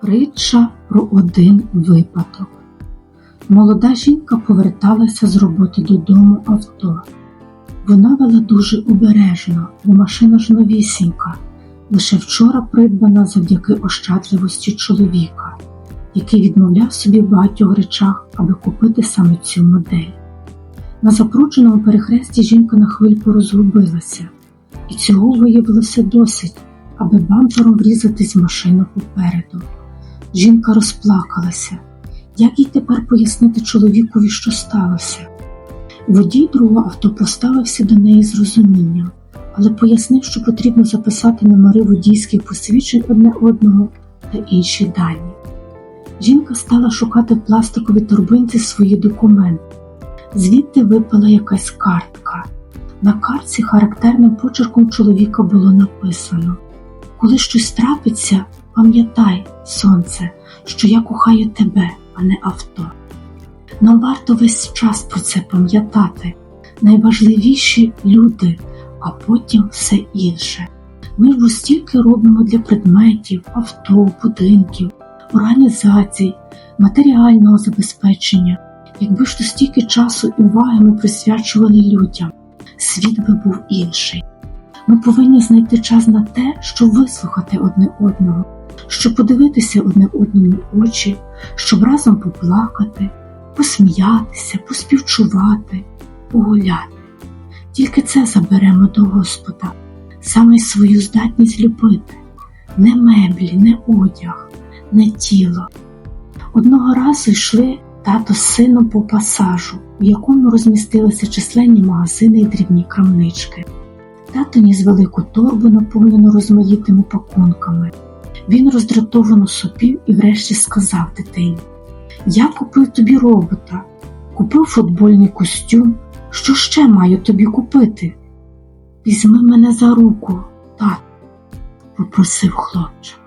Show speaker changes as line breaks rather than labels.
Притча про один випадок. Молода жінка поверталася з роботи додому авто. Вона вела дуже обережно, бо машина ж новісінька, лише вчора придбана завдяки ощадливості чоловіка, який відмовляв собі в багатьох речах, аби купити саме цю модель. На запрудженому перехресті жінка на хвильку розгубилася, і цього виявилося досить, аби бампером врізатись в машину попереду. Жінка розплакалася. Як їй тепер пояснити чоловікові, що сталося? Водій другого авто поставився до неї з розумінням, але пояснив, що потрібно записати номери водійських посвідчень одне одного та інші дані. Жінка стала шукати в пластиковій торбинці свої документи. Звідти випала якась картка. На картці характерним почерком чоловіка було написано: Коли щось трапиться, пам'ятай, сонце, що я кохаю тебе, а не авто. Нам варто весь час про це пам'ятати. Найважливіші люди, а потім все інше. Ми ж стільки робимо для предметів, авто, будинків, організацій, матеріального забезпечення. Якби ж то стільки часу і уваги ми присвячували людям, світ би був інший. Ми повинні знайти час на те, щоб вислухати одне одного, щоб подивитися одне одному очі, щоб разом поплакати, посміятися, поспівчувати, погуляти. Тільки це заберемо до Господа, саме свою здатність любити, не меблі, не одяг, не тіло. Одного разу йшли тато з сином по пасажу, у якому розмістилися численні магазини і дрібні крамнички. Тато ніс велику торбу, наповнену розмаїтими пакунками. Він роздратовано сопів і врешті сказав дитині: Я купив тобі робота, купив футбольний костюм. Що ще маю тобі купити? Візьми мене за руку, тато, попросив хлопчик.